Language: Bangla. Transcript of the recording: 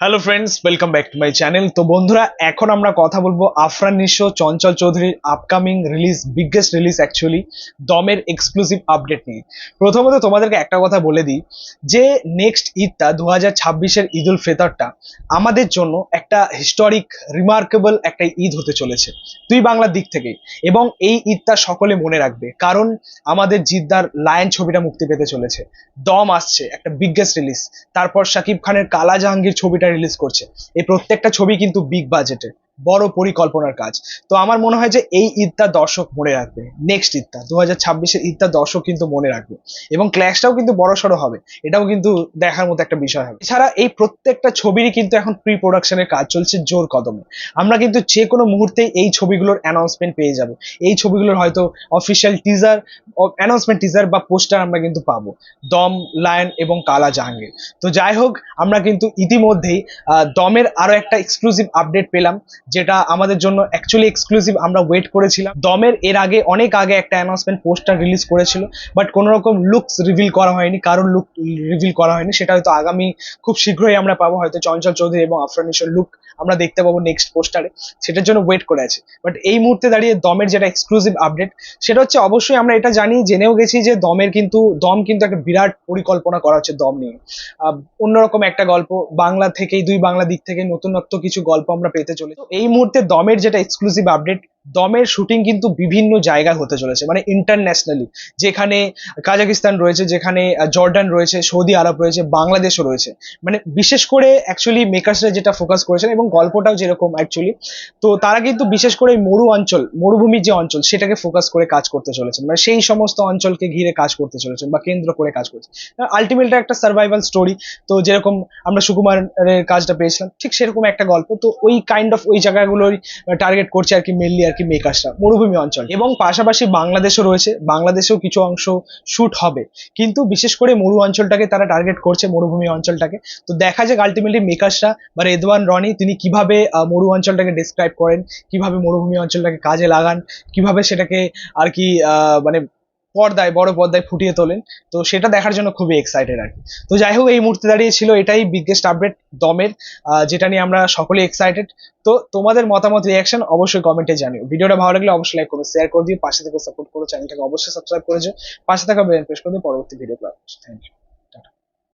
Hello friends welcome back to my channel তো বন্ধুরা, এখন আমরা কথা বলব আফরান নিঃস্ব চঞ্চল চৌধুরীর upcoming release biggest release actually দমের এক্সক্লুসিভ আপডেট নিয়ে। প্রথমত তোমাদেরকে একটা কথা বলে দিই, যে নেক্সট ঈদটা দু হাজার ছাব্বিশের ঈদ উল ফিতরটা, আমাদের জন্য একটা হিস্টোরিক রিমার্কেবল একটা ঈদ হতে চলেছে দুই বাংলার দিক থেকেই। এবং এই ঈদটা সকলে মনে রাখবে, কারণ আমাদের জিদ্দার লায়ন ছবিটা মুক্তি পেতে চলেছে। দম আসছে, একটা বিগেস্ট রিলিজ তারপর শাকিব খানের কালা জাহাঙ্গীর ছবিটা রিলিজ করছে। এই প্রত্যেকটা ছবি কিন্তু বিগ বাজেটের বড় পরিকল্পনার কাজ। তো আমার মনে হয় যে এই ঈদটা দর্শক মনে রাখবে। নেক্সট ঈদটা দু হাজার ছাব্বিশের ঈদটা দর্শক কিন্তু মনে রাখবে। এবং ক্ল্যাশটাও কিন্তু বড় সড়ো হবে। এটাও কিন্তু দেখার মতো একটা বিষয় হবে। এছাড়া এই প্রত্যেকটা ছবিরই কিন্তু এখন প্রি প্রোডাকশনের কাজ চলছে জোর কদমে। আমরা কিন্তু যে কোনো মুহূর্তে এই ছবিগুলোর অ্যানাউন্সমেন্ট পেয়ে যাব। এই ছবিগুলোর হয়তো অফিসিয়াল টিজার অ্যানাউন্সমেন্ট টিজার বা পোস্টার আমরা কিন্তু পাবো। দম, লায়ন এবং কালা জাহাঙ্গীর। তো যাই হোক, আমরা কিন্তু ইতিমধ্যেই দমের আরও একটা এক্সক্লুসিভ আপডেট পেলাম। যেটা আমাদের জন্য অ্যাকচুয়ালি এক্সক্লুসিভ আমরা ওয়েট করেছিলাম। দমের এর আগে, অনেক আগে একটা অ্যানাউন্সমেন্ট পোস্টার রিলিজ করেছিল বাট কোনো রকম লুকস রিভিল করা হয়নি। কারোর লুক রিভিল করা হয়নি, সেটা হয়তো আগামী খুব শীঘ্রই আমরা পাবো, হয়তো চঞ্চল চৌধুরী এবং আফরানিসের লুক আমরা দেখতে পাবো নেক্সট পোস্টারে সেটার জন্য ওয়েট করে আছে। বাট এই মুহূর্তে দাঁড়িয়ে দমের যেটা এক্সক্লুসিভ আপডেট সেটা হচ্ছে অবশ্যই আমরা এটা জানি, জেনেও গেছি যে দমের কিন্তু, দম কিন্তু একটা বিরাট পরিকল্পনা করা হচ্ছে দম নিয়ে। অন্যরকম একটা গল্প, বাংলা থেকেই, দুই বাংলা দিক থেকে নতুনত্ব কিছু গল্প আমরা পেতে চলে তো এই মুহূর্তে দমের যেটা এক্সক্লুসিভ আপডেট দমের শুটিং কিন্তু বিভিন্ন জায়গায় হতে চলেছে মানে ইন্টারন্যাশনালি যেখানে কাজাকিস্তান রয়েছে, যেখানে জর্ডান রয়েছে, সৌদি আরব রয়েছে, বাংলাদেশও রয়েছে। মানে বিশেষ করে অ্যাকচুয়ালি মেকার্সরা যেটা ফোকাস করেছেন এবং গল্পটাও যেরকম অ্যাকচুয়ালি তো তারা কিন্তু বিশেষ করে মরু অঞ্চল, মরুভূমির যে অঞ্চল, সেটাকে ফোকাস করে কাজ করতে চলেছেন। মানে সেই সমস্ত অঞ্চলকে ঘিরে কাজ করতে চলেছেন বা কেন্দ্র করে কাজ করছে। আলটিমেটলি একটা সার্ভাইভাল স্টোরি তো যেরকম আমরা সুকুমারের কাজটা পেয়েছিলাম, ঠিক সেরকম একটা গল্প। তো ওই কাইন্ড অফ ওই জায়গাগুলোই টার্গেট করছে আর কি মেনলি আর কি মেকার্সরা মরুভূমি অঞ্চল। এবং পাশাপাশি বাংলাদেশও রয়েছে, বাংলাদেশেও কিছু অংশ শ্যুট হবে। কিন্তু বিশেষ করে মরু অঞ্চলটাকে তারা টার্গেট করছে, মরুভূমি অঞ্চলটাকে। তো দেখা যাক আলটিমেটলি মেকার্সরা বা রেদওয়ান রনি, তিনি কীভাবে মরু অঞ্চলটাকে ডিসক্রাইব করেন, কীভাবে মরুভূমি অঞ্চলটাকে কাজে লাগান, কীভাবে সেটাকে আর কি মানে পর্দায়, বড় পর্দায় ফুটিয়ে তোলেন। তো সেটা দেখার জন্য খুবই এক্সাইটেড আর তো যাই হোক, এই মুহূর্তে দাঁড়িয়ে ছিল এটাই বিগেস্ট আপডেট দমের যেটা নিয়ে আমরা সকলে এক্সাইটেড তো তোমাদের মতামত রিয়াকশন অবশ্যই কমেন্টে জানিও। ভিডিওটা ভালো লাগলে অবশ্যই লাইক করো শেয়ার করে দিও, পাশে থেকে সাপোর্ট করো চ্যানেলটাকে অবশ্যই সাবস্ক্রাইব করে পাশে থাকা বেল প্রেস করে দিও, পরবর্তী ভিডিও থ্যাংক ইউ